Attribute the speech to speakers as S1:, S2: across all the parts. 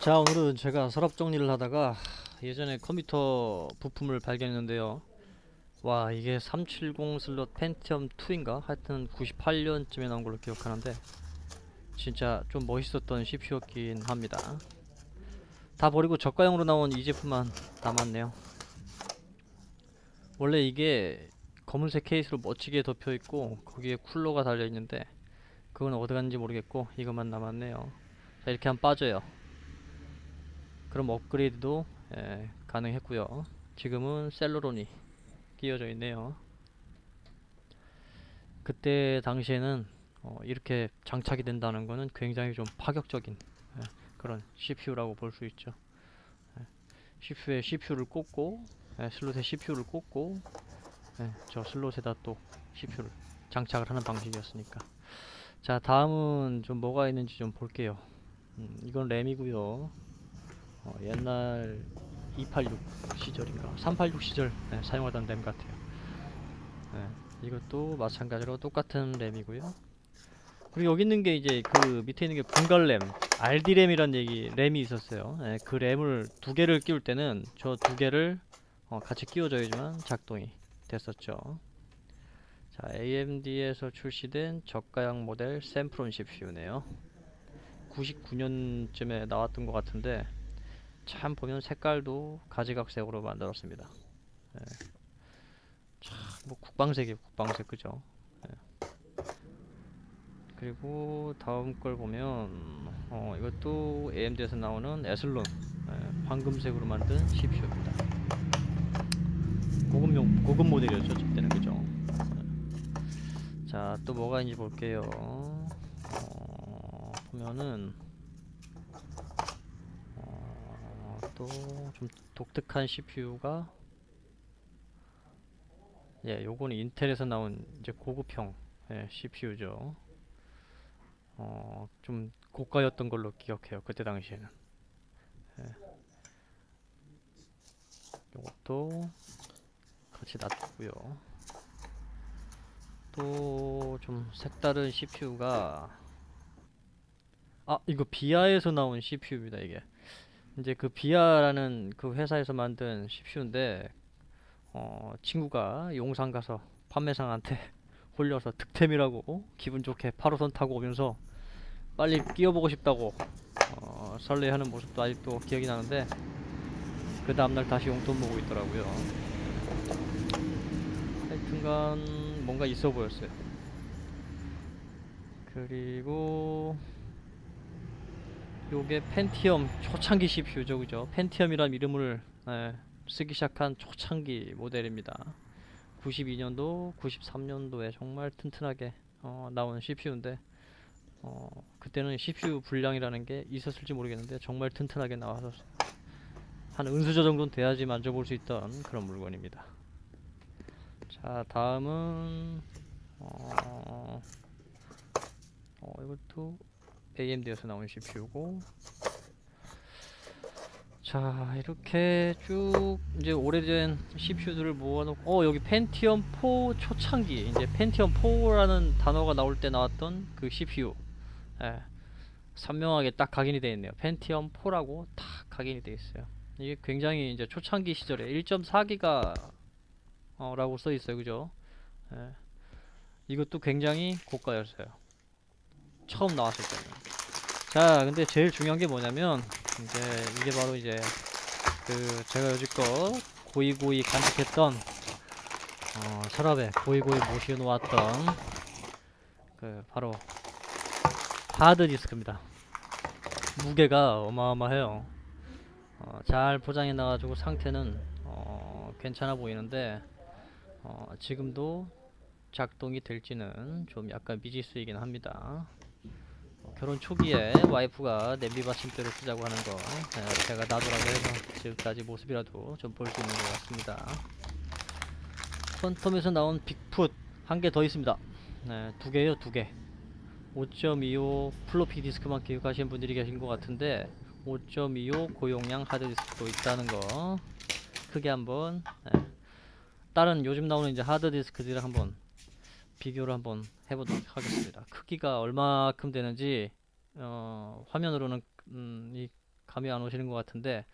S1: 자 오늘은 제가 서랍 정리를 하다가 예전에 컴퓨터 부품을 발견했는데요. 와 이게 370 슬롯 펜티엄 2인가? 하여튼 98년쯤에 나온 걸로 기억하는데 진짜 좀 멋있었던 CPU였긴 합니다. 다 버리고 저가형으로 나온 이 제품만 남았네요. 원래 이게 검은색 케이스로 멋지게 덮여 있고 거기에 쿨러가 달려 있는데 그건 어디 갔는지 모르겠고 이것만 남았네요. 자 이렇게 하면 빠져요 그럼 업그레이드도 예, 가능했고요. 지금은 셀러론이 끼워져 있네요. 그때 당시에는 어, 이렇게 장착이 된다는 거는 굉장히 좀 파격적인 예, 그런 CPU라고 볼 수 있죠. 예, CPU에 CPU를 꽂고 예, 슬롯에 CPU를 꽂고 예, 저 슬롯에다 또 CPU를 장착을 하는 방식이었으니까. 자 다음은 좀 뭐가 있는지 좀 볼게요. 음, 이건 램이고요. 어, 옛날 286 시절인가? 386 시절 네, 사용하던 램 같아요. 네, 이것도 마찬가지로 똑같은 램이고요. 그리고 여기 있는 게 이제 그 밑에 있는 게 분갈 램 RD 램이란 얘기 램이 있었어요. 네, 그 램을 두 개를 끼울 때는 저 두 개를 어, 같이 끼워줘야지만 작동이 됐었죠. 자 AMD에서 출시된 저가형 모델 샘프론 CPU네요. 99년쯤에 나왔던 것 같은데 참 보면 색깔도 가지각색으로 만들었습니다. 예. 참 뭐 국방색이에요, 국방색 그죠? 예. 그리고 다음 걸 보면 어 이것도 AMD에서 나오는 에슬론 예, 황금색으로 만든 CPU입니다. 고급용 고급 모델이었죠, 저때는 그죠? 예. 자 또 뭐가 있는지 볼게요. 어, 보면은 어, 또 좀 독특한 CPU가 예, 요거는 인텔에서 나온 이제 고급형 예, CPU죠. 어, 좀 고가였던 걸로 기억해요. 그때 당시에는. 예. 요것도 같이 놔두고요. 또 좀 색다른 CPU가 아, 이거 비아에서 나온 CPU입니다, 이게. 이제 그 비아라는 그 회사에서 만든 CPU인데 어, 친구가 용산 가서 판매상한테 홀려서 득템이라고 기분 좋게 8호선 타고 오면서 빨리 끼워보고 싶다고 어, 설레하는 모습도 아직도 기억이 나는데 그 다음날 다시 용돈 모으고 있더라고요. 하여튼간 뭔가 있어 보였어요. 그리고 요게 펜티엄 초창기 CPU죠, 그죠? 펜티엄이란 이름을 예, 쓰기 시작한 초창기 모델입니다. 92년도, 93년도에 정말 튼튼하게 어, 나온 CPU인데 어, 그때는 CPU 불량이라는 게 있었을지 모르겠는데 정말 튼튼하게 나와서 한 은수저 정도는 돼야지 만져볼 수 있던 그런 물건입니다. 자, 다음은 어, 어 이것도 AMD에서 나온 CPU고 자 이렇게 쭉 이제 오래된 CPU들을 모아놓고 어 여기 펜티엄 4 초창기 이제 펜티엄 4라는 단어가 나올 때 나왔던 그 CPU 예, 선명하게 딱 각인이 되어 있네요. 펜티엄 4라고 딱 각인이 되어 있어요. 이게 굉장히 이제 초창기 시절에 1.4기가 어, 라고 써 있어요. 그죠? 예. 이것도 굉장히 고가였어요. 처음 나왔을 때는 자 근데 제일 중요한 게 뭐냐면 이제 이게 바로 이제 그 제가 여지껏 고이고이 간직했던 어, 서랍에 고이고이 모셔놓았던 그 바로 하드디스크입니다. 무게가 어마어마해요. 어, 잘 포장해 놔가지고 상태는 어, 괜찮아 보이는데 어, 지금도 작동이 될지는 좀 약간 미지수이긴 합니다 결혼 초기에 와이프가 냄비 받침대를 쓰자고 하는 거 네, 제가 놔두라고 해서 지금까지 모습이라도 좀 볼 수 있는 것 같습니다. 퀀텀에서 나온 빅풋 한 개 더 있습니다. 네, 두 개요 두 개. 5.25 플로피 디스크만 기억하시는 분들이 계신 것 같은데 5.25 고용량 하드디스크도 있다는 거 크게 한번 네. 다른 요즘 나오는 이제 하드디스크들이랑 한번 비교를 한번 해보도록 하겠습니다. 크기가 얼마큼 되는지 어, 화면으로는 음, 이 감이 안 오시는 것 같은데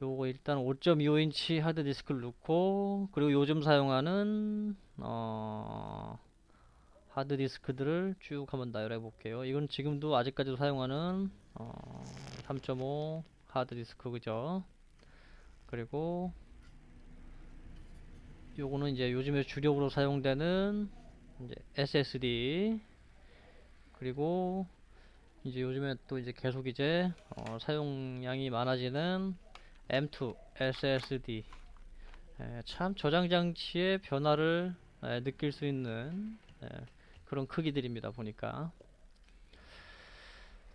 S1: 요거 일단 5.25인치 하드 디스크를 넣고 그리고 요즘 사용하는 어 하드 디스크들을 쭉 한번 나열해 볼게요. 이건 지금도 아직까지도 사용하는 어 3.5 하드 디스크 그죠? 그리고 요거는 이제 요즘에 주력으로 사용되는 이제 SSD 그리고 이제 요즘에 또 이제 계속 이제 어, 사용량이 많아지는 M2 SSD 에, 참 저장 장치의 변화를 에, 느낄 수 있는 에, 그런 크기들입니다 보니까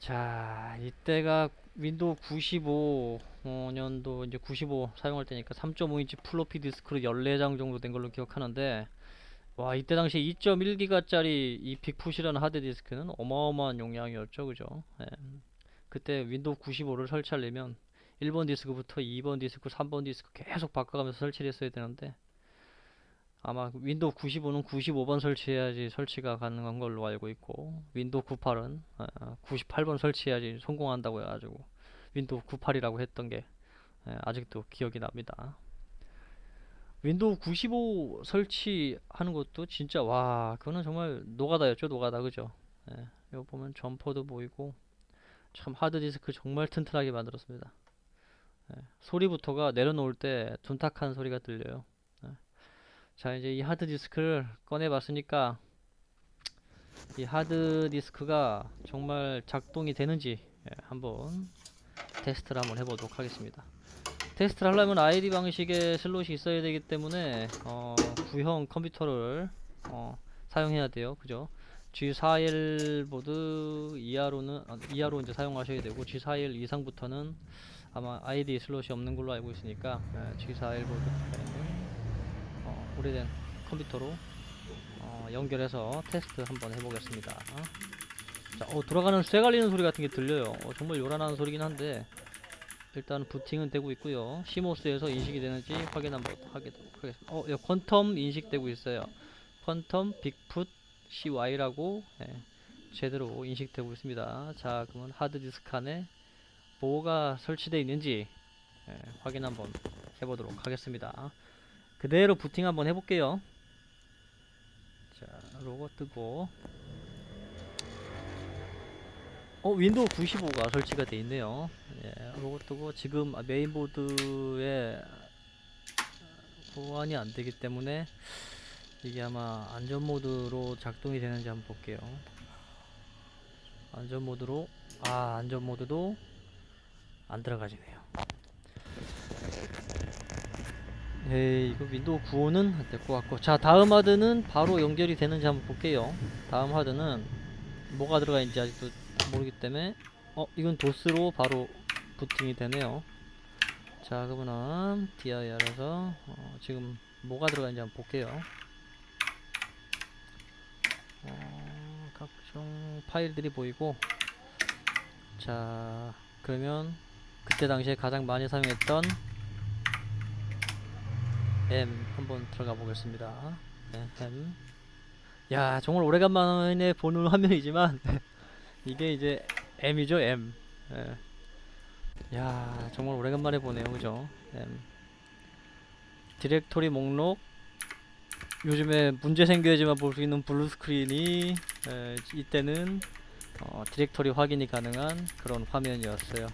S1: 자 이때가 윈도우 95 어, 년도 이제 95 사용할 때니까 3.5인치 플로피 디스크로 14장 정도 된 걸로 기억하는데 와 이때 당시에 2.1기가짜리 이 빅푸시라는 하드 디스크는 어마어마한 용량이었죠 그죠 예. 그때 윈도우 95를 설치하려면 1번 디스크부터 2번 디스크 3번 디스크 계속 바꿔가면서 설치를 했어야 되는데 아마 윈도우 95는 95번 설치해야지 설치가 가능한 걸로 알고 있고 윈도우 98은 98번 설치해야지 성공한다고 해가지고 윈도우 98이라고 했던 게 예, 아직도 기억이 납니다. 윈도우 95 설치하는 것도 진짜 와 그거는 정말 노가다였죠 노가다 그죠 예, 이거 보면 점퍼도 보이고 참 하드디스크 정말 튼튼하게 만들었습니다 예, 소리부터가 내려놓을 때 둔탁한 소리가 들려요 예. 자 이제 이 하드디스크를 꺼내 봤으니까 이 하드디스크가 정말 작동이 되는지 예, 한번 테스트를 한번 해보도록 하겠습니다 테스트를 하려면 ID 방식의 슬롯이 있어야 되기 때문에 어, 구형 컴퓨터를 어, 사용해야 돼요. 그죠? G41 보드 이하로는 아, 이하로 이제 사용하셔야 되고 G41 이상부터는 아마 ID 슬롯이 없는 걸로 알고 있으니까 예, G41 보드 어, 오래된 컴퓨터로 어, 연결해서 테스트 한번 해보겠습니다. 자, 어, 돌아가는 쇠 갈리는 소리 같은 게 들려요. 어, 정말 요란한 소리긴 한데 일단 부팅은 되고 있고요. 시모스에서 인식이 되는지 확인 한번 하겠습니다. 어, 여 퀀텀 인식되고 있어요. 퀀텀 빅풋 CY라고 예, 제대로 인식되고 있습니다. 자, 그러면 하드디스크 안에 뭐가 설치되어 있는지 예, 확인 한번 해보도록 하겠습니다. 그대로 부팅 한번 해볼게요. 자, 로고 뜨고 어 윈도우 95가 설치가 되어 있네요. 예, 로고 뜨고 지금 메인보드에 보안이 안 되기 때문에 이게 아마 안전 모드로 작동이 되는지 한번 볼게요. 안전 모드로 아 안전 모드도 안 들어가지네요. 에이 이거 윈도우 95는 안 될 것 같고. 자 다음 하드는 바로 연결이 되는지 한번 볼게요. 다음 하드는 뭐가 들어가 있는지 아직도 모르기 때문에 어 이건 도스로 바로 부팅이 되네요. 자 그러면은 DIR에서 어, 지금 뭐가 들어가 있는지 한번 볼게요. 어, 각종 파일들이 보이고. 자 그러면 그때 당시에 가장 많이 사용했던 M 한번 들어가 보겠습니다. 네, M. 야 정말 오래간만에 보는 화면이지만 이게 이제 M이죠 M. 예. 야 정말 오래간만에 보네요 그죠? M. 디렉토리 목록. 요즘에 문제 생겨야지만 볼 수 있는 블루 스크린이 에, 이때는 어, 디렉토리 확인이 가능한 그런 화면이었어요.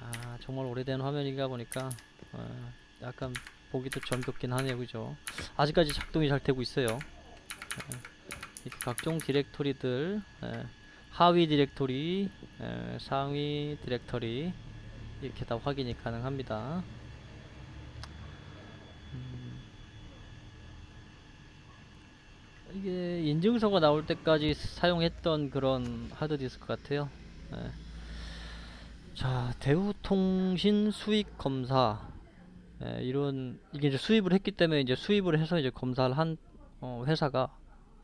S1: 아 정말 오래된 화면이다 보니까 어, 약간 보기도 정겹긴 하네요. 그죠? 아직까지 작동이 잘 되고 있어요. 예. 이렇게 각종 디렉토리들 예, 하위 디렉토리 예, 상위 디렉토리 이렇게 다 확인이 가능합니다. 음, 이게 인증서가 나올 때까지 사용했던 그런 하드디스크 같아요. 예. 자 대우통신 수익 검사 예, 이런 이게 이제 수입을 했기 때문에 이제 수입을 해서 이제 검사를 한 어, 회사가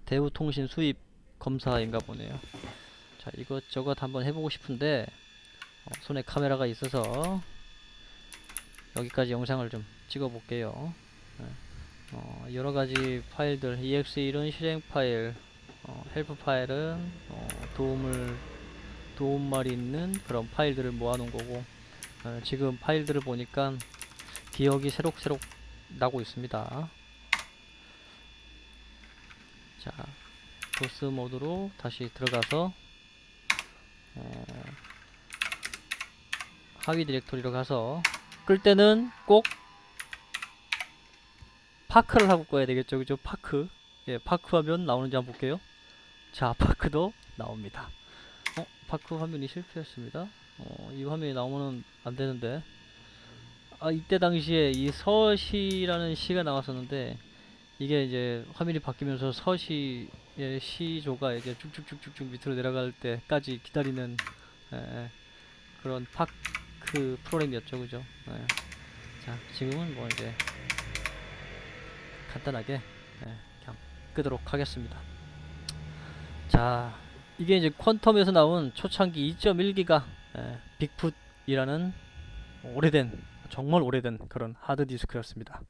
S1: 대우통신 수입 검사인가 보네요. 자, 이것저것 한번 해보고 싶은데 어, 손에 카메라가 있어서 여기까지 영상을 좀 찍어 볼게요. 네. 어, 여러 가지 파일들, exe1은 실행 파일, 어, 헬프 파일은 어, 도움을 도움말이 있는 그런 파일들을 모아놓은 거고 어, 지금 파일들을 보니까 기억이 새록새록 나고 있습니다. 자, 도스 모드로 다시 들어가서 어, 하위 디렉토리로 가서 끌 때는 꼭 파크를 하고 꺼야 되겠죠, 그죠? 파크. 예, 파크 하면 나오는지 한번 볼게요. 자, 파크도 나옵니다. 어, 파크 화면이 실패했습니다. 어, 이 화면이 나오면은 안 되는데. 아, 이때 당시에 이 서시라는 시가 나왔었는데, 이게 이제 화면이 바뀌면서 서시의 시조가 이제 쭉쭉쭉쭉쭉 밑으로 내려갈 때까지 기다리는 예, 예, 그런 파크 프로그램이었죠, 그죠? 예. 자, 지금은 뭐 이제 간단하게 예, 그냥 끄도록 하겠습니다. 자, 이게 이제 퀀텀에서 나온 초창기 2.1기가 예, 빅풋이라는 오래된 정말 오래된 그런 하드 디스크였습니다.